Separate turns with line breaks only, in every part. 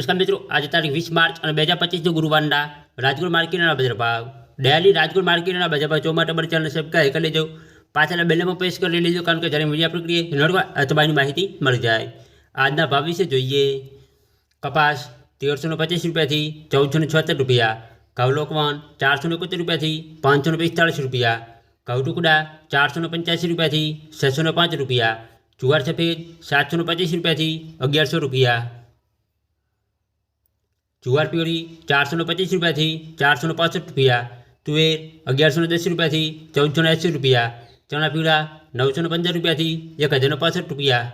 નમસ્કાર મિત્રો. આજે તારીખ વીસ માર્ચ અને બે હજાર પચીસનો ગુરુવારના રાજકોટ માર્કેટના બજાર ભાવ. ડેલી રાજકોટ માર્કેટના બજાર ભાવ ચોમાટા પર ચેનલ સબસ્ક્રાઈબ કરી લેજો. પાછળના બેલેમાં પ્રેસ કરી લેજો કારણ કે જ્યારે મીડિયા પ્રક્રિયા નડવા અથવાની માહિતી મળી જાય. આજના ભાવ વિશે જોઈએ. કપાસ તેરસો પચીસ રૂપિયાથી ચૌદસો છોતેર રૂપિયા. ઘઉલોકવાન ચારસો એકોતેર રૂપિયાથી પાંચસો પિસ્તાળીસ રૂપિયા. ઘઉ ટુકડા ચારસો પંચ્યાસી રૂપિયાથી છસો પાંચ રૂપિયા. જુવાર સફેદ સાતસો પચીસ રૂપિયાથી અગિયારસો રૂપિયા. જુવાર પ્યોરી ચારસો ને પચીસ રૂપિયાથી ચારસો ને પાસઠ રૂપિયા તુવેર અગિયારસો ને દસ રૂપિયાથી ચૌદસો ને એંસી રૂપિયા ચણા પીળા નવસો ને પંદર રૂપિયાથી એક હજાર ને પાસઠ રૂપિયા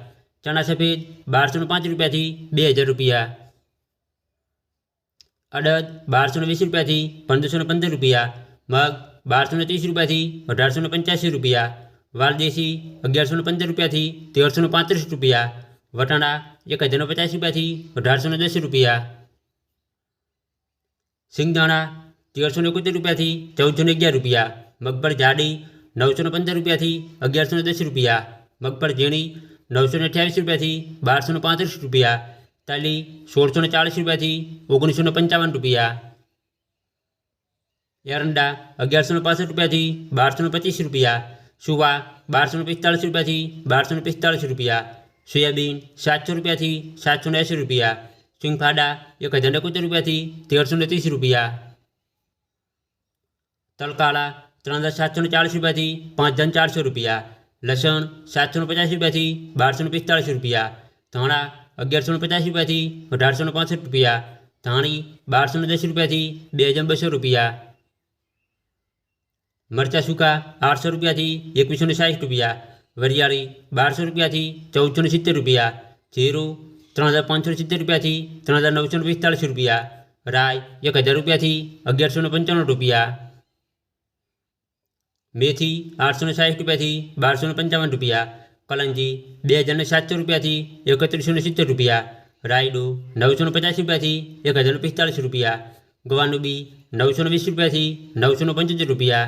ચણા સફેદ બારસો ને પાંચ રૂપિયાથી બે હજાર રૂપિયા અડદ બારસો ને વીસ રૂપિયાથી પંદરસો ને પંદર રૂપિયા મગ બારસો ને ત્રીસ રૂપિયાથી અઢારસો ને પંચ્યાસી રૂપિયા વાલદેશી અગિયારસો ને પંદર રૂપિયાથી તેરસો ને પાંત્રીસ રૂપિયા વટાણા એક હજાર ને પચાસ રૂપિયાથી અઢારસો ને દસ રૂપિયા સિંગદાણા તેરસો ને એકોતેર રૂપિયાથી ચૌદસો ને અગિયાર રૂપિયા મગફળ જાડી નવસો ને પંદર રૂપિયાથી અગિયારસો ને દસ રૂપિયા મગફળ ઝીણી નવસો ને અઠ્યાવીસ રૂપિયાથી બારસો ને પાંત્રીસ રૂપિયા તાલી સોળસો ને ચાળીસ રૂપિયાથી ઓગણીસો ને પંચાવન રૂપિયા એરંડા અગિયારસો ને પાસઠ રૂપિયાથી બારસો ને પચીસ રૂપિયા સુવા બારસો ને પિસ્તાળીસ રૂપિયાથી બારસો ને પિસ્તાળીસ રૂપિયા સોયાબીન સાતસો રૂપિયાથી સાતસો ને એંસી રૂપિયા સિંગફાડા એક હજાર એકોતેર રૂપિયાથી તેરસો ને ત્રીસ રૂપિયા તલકાળા ત્રણ હજાર સાતસો ને ચાળીસ રૂપિયાથી પાંચ હજાર ચારસો રૂપિયા લસણ સાતસો ને પચાસ રૂપિયાથી બારસો ને પિસ્તાળીસ રૂપિયા ધાણા અગિયારસો ને પચાસ રૂપિયાથી અઢારસો ને પાસઠ રૂપિયા ધાણી બારસો ને દસ રૂપિયાથી બે હજાર બસો રૂપિયા મરચા સૂકા આઠસો રૂપિયાથી એકવીસો ને સાઠ રૂપિયા વરિયાળી બારસો રૂપિયાથી ચૌદસો ને સિત્તેર રૂપિયા જીરું ત્રણ હજાર પાંચસો ને સિત્તેર રૂપિયાથી ત્રણ હજાર નવસો ને પિસ્તાળીસ રૂપિયા રાય એક હજાર રૂપિયાથી અગિયારસો ને પંચાણું રૂપિયા મેથી આઠસો ને સાઠ રૂપિયાથી બારસો ને પંચાવન રૂપિયા કલંજી બે હજાર ને સાતસો રૂપિયાથી એકત્રીસો ને સિત્તેર રૂપિયા રાયડું નવસો ને પચાસ રૂપિયાથી એક હજાર ને પિસ્તાળીસ રૂપિયા ગવાનું બી નવસો ને વીસ રૂપિયાથી નવસો ને પંચોતેર રૂપિયા